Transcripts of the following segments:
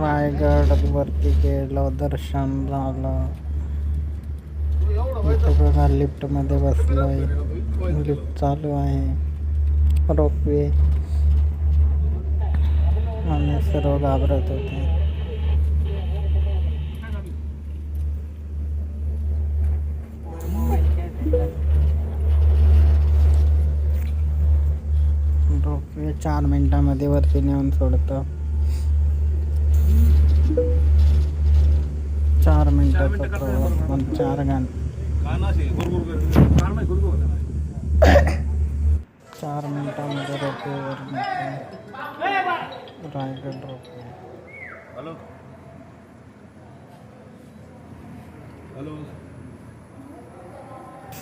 रायगड वरती गेलं दर्शन लिफ्ट मध्य बसलोय लिफ्ट चालू है रोपवे। सर्व घाबरत होते रोपवे चार मिनिटामध्ये वरती नेऊन सोडतं चार मिनिटाचा प्रवास पण चार घंटे काढ नाही, गुडघं होतं ना. चार मिनिटामध्ये रोपवेवर नेतो रायगड रोपवे हॅलो हॅलो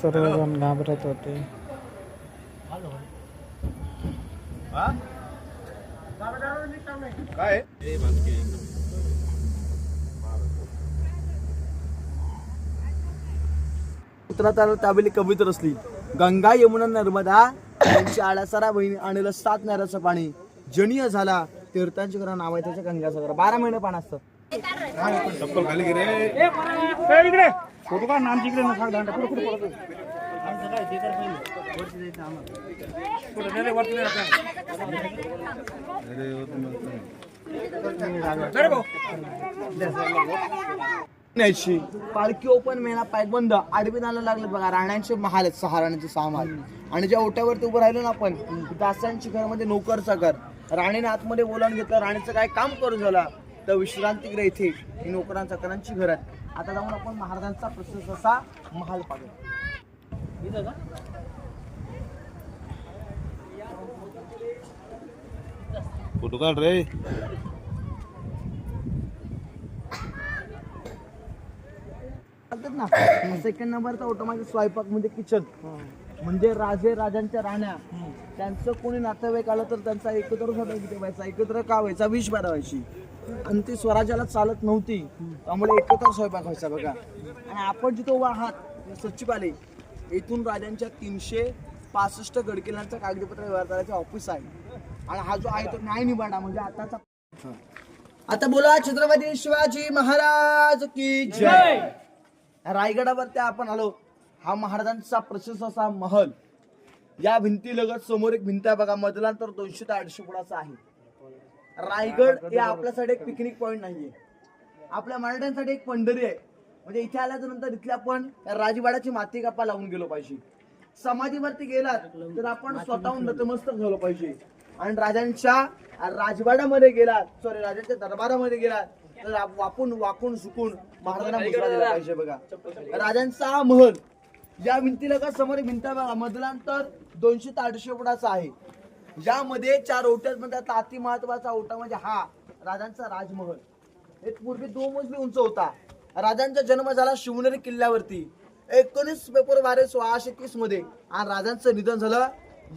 सर्वजण घाबरत होते काय? ताबेली रचली. गंगा यमुना नर्मदा यांची आळासारा बहिणी आणलं सात नऱ्याचं पाणी. जनीय झाला तीर्थांची करा नाव आहे त्याच्या गंगासागर. बारा महिने पाणी असतं. चप्पल खाली फोटो काढ नाम तिकडे ना पालखी ओपन मेळा पॅक बंद. आडवी लागले बघा राण्यांचे महाल आहेत सहा राण्यांचे सहा महाल आणि ज्या ओट्यावरती उभं राहिलो ना आपण दासांची घरामध्ये नोकर चाकर राणीने आतमध्ये बोलावून घेतलं राणीचं काय काम करू झाला? तर विश्रांतीगृह इथे. नोकरांचा करांची घर आहेत. आता जाऊन आपण महाराजांचा प्रशस्त असा महाल पाहू फोटो काढ रे. ना. सेकंड नंबरचा ऑटोमॅटिक स्वयंपाक म्हणजे किचन म्हणजे राजे राजांच्या राण्या. त्यांचं कोणी नातेवाईक आलं तर त्यांचा एकत्र ठेवायचा एकत्र का व्हायचा? विष बनवायची आणि ती स्वराज्याला चालत नव्हती. त्यामुळे एकत्र स्वयंपाक व्हायचा बघा. आणि आपण जिथं उभा आहात सचिवालय इथून राजांच्या तीनशे पासष्ट गडकिल्ल्यांचा कागदपत्र व्यवहाराचे ऑफिस आहे. आणि हा जो आहे तो न्याय निवाडा म्हणजे आताचा आता बोला छत्रपती शिवाजी महाराज की जय. रायगडावरती आपण आलो. हा महाराजांचा प्रशस्त असा महल. या भिंतीलगत समोर एक भिंत आहे बघा मधलांतर दोनशे ते अडीचशे फुटाचा आहे. रायगड हे आपल्यासाठी एक पिकनिक पॉइंट नाहीये. आपल्या मराठ्यांसाठी एक पंढरी आहे. म्हणजे इथे आल्याच्यानंतर इथले आपण राजवाड्याची माती कापा लावून गेलो पाहिजे. समाधीवरती गेलात तर आपण स्वतःहून नतमस्तक झालो पाहिजे. आणि राजांच्या राजवाड्यामध्ये गेलात सॉरी राजांच्या दरबारामध्ये गेलात तर आप- वाकून वाकून सुकून महाराजांना मुजरा दिला पाहिजे बघा. राजांचा हा महल या भिंतीला का समोर भिंत मधलांतर दोनशे ते अडीचशे फुटाचा आहे. ज्यामध्ये चार ओट्यात मध्ये त्यातला अति महत्त्वाचा ओटा म्हणजे हा राजांचा राजमहल. एक पूर्वी दोन मजली उंच होता. राजांचा जन्म झाला शिवनेरी किल्ल्यावरती. एकोणीस फेब्रुवारी सोळाशे तीसमध्ये. आणि राजांचं निधन झालं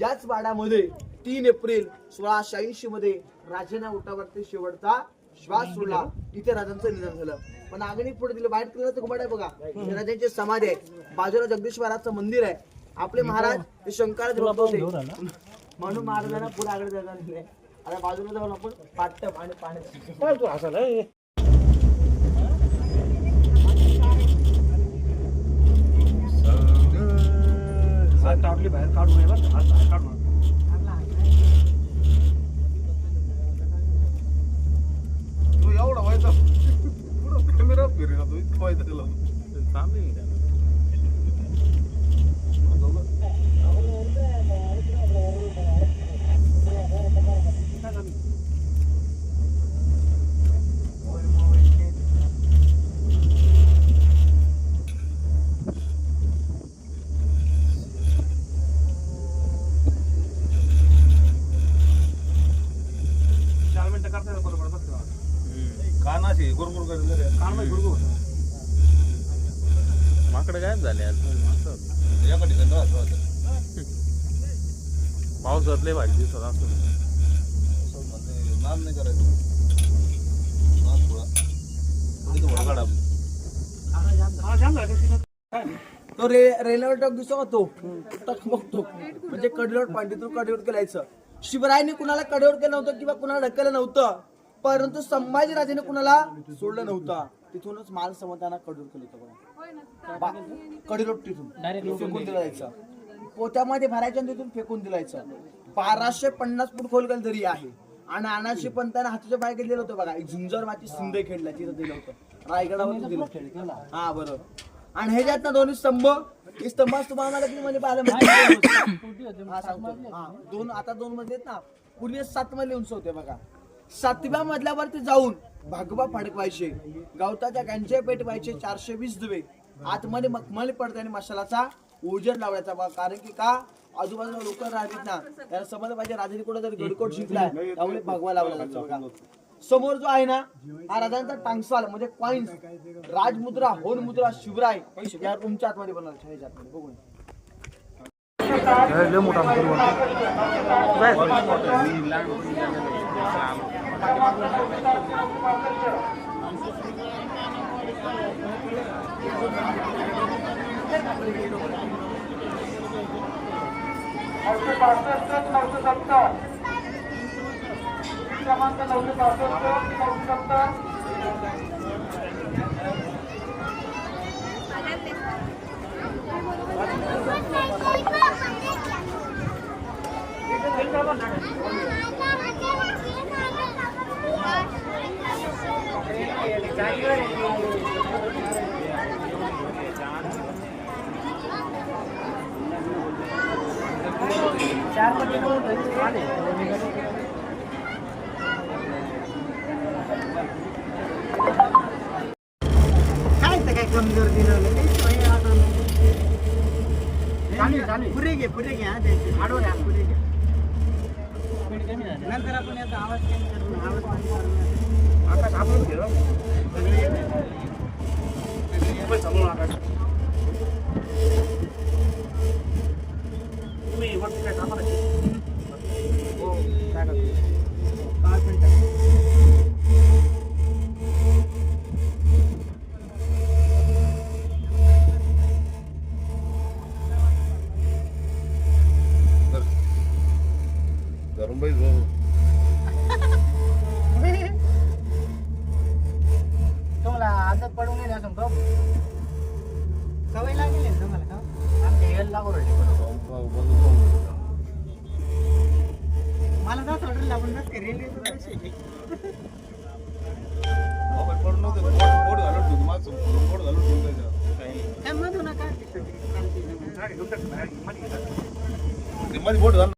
याच वाड्यामध्ये. तीन एप्रिल सोळाशे ऐंशी मध्ये राजांना उठावरती शेवटचा श्वास सोडला. इथे राजांचं निधन झालं. पण आगणी पुढे दिलं. व्हाईट कलरचं घुमट आहे बघा. राजांची समाधी आहे. बाजूला जगदीश्वराचं मंदिर आहे. आपले महाराज हे होते म्हणून महाराजांना पुढे आगळे जायला आता बाजूला जाऊन आपण पाटप आणि पाणी काय तू हसायला ए? हात टाकली बाहेर काढून ये बरं का, हात बाहेर तू एवढा व्हायचा पुढं कॅमेरा फिरेना तू इतकं व्हायचं त्याला तेव्हा. कानाशी गुरगुर गुरगुर होतं. माकडं गायब झाले आज एका ठिकाणी राहतो आता. पावसात लय भाजी दिसत असतो म्हणजे नाही करायचं नाद थोडा थोडी तो वळगाडा. हा? तो रे रेल्वे ट्रॅक दिसतो का तो टक बघतो म्हणजे कडलोट पांडी तू कडलोट केलायचं शिवरायांनी कुणाला कडेवर केलं नव्हतं किंवा कुणाला ढकललं नव्हतं परंतु संभाजीराजेने कुणाला सोडलं नव्हतं. तिथूनच मान समताना कडूर केलं होतं बघा. कडीरोट तिथून फेकून दिलं जायचं पोत्यामध्ये भरायचं तिथून फेकून दिलायचं. बाराशे पन्नास फूट खोलगल दरी आहे. आणि अनाशे पंताने हाताच्या बाहेर गेलेलं होतं बघा. एक झुंजर माती शिंदे खेळला तिथं दिलं होतं. रायगडावर दिलं हा बरोबर आणि हे ना दोन्ही स्तंभ हे स्तंभ तुम्हाला म्हणजे पाहिलं हा, सांगतो. हा, दोन आता दोन मध्ये आहेत ना पूर्वी सात मध्ये उंच होते बघा. सातव्या मधल्यावरती जाऊन भागवा फडकवायचे. गवताच्या गांजे पेटवायचे चारशे वीस दुवे. आतमध्ये मखमली पडते आणि मशालाचा उजेड लावायचा बघा कारण की का? आजूबाजूला लोक राहतात ना त्याला समजलं पाहिजे. राजाने कुठे तरी गडकोट शिकलाय त्यामुळे भगवा लावला जातो बघा. समोर जो आहे ना हा राजांचा टांगसाल म्हणजे कॉइन्स राजमुद्रा होन मुद्रा शिवराय या तुमच्या आतमध्ये बनवला ह्याच्या आतमध्ये बघून. क्रमांक नऊशे पासष्ट पाहू शकता चार पट्टी नंतर आपण याचा आवाज कमी करू आवाज कमी करू आकाश आपण घेऊ समोर आकाश तुम्ही वरती काय कामा बाई जाऊ तुम्हाला आदत पडून गेली असं सवय लागली ना तुम्हाला का आमच्या यायला लागू राहिली मला जात ऑर्डर लागून जात रेल्वे घालून ठेवतो काय म्हणू नका ते मध्ये बोट घालून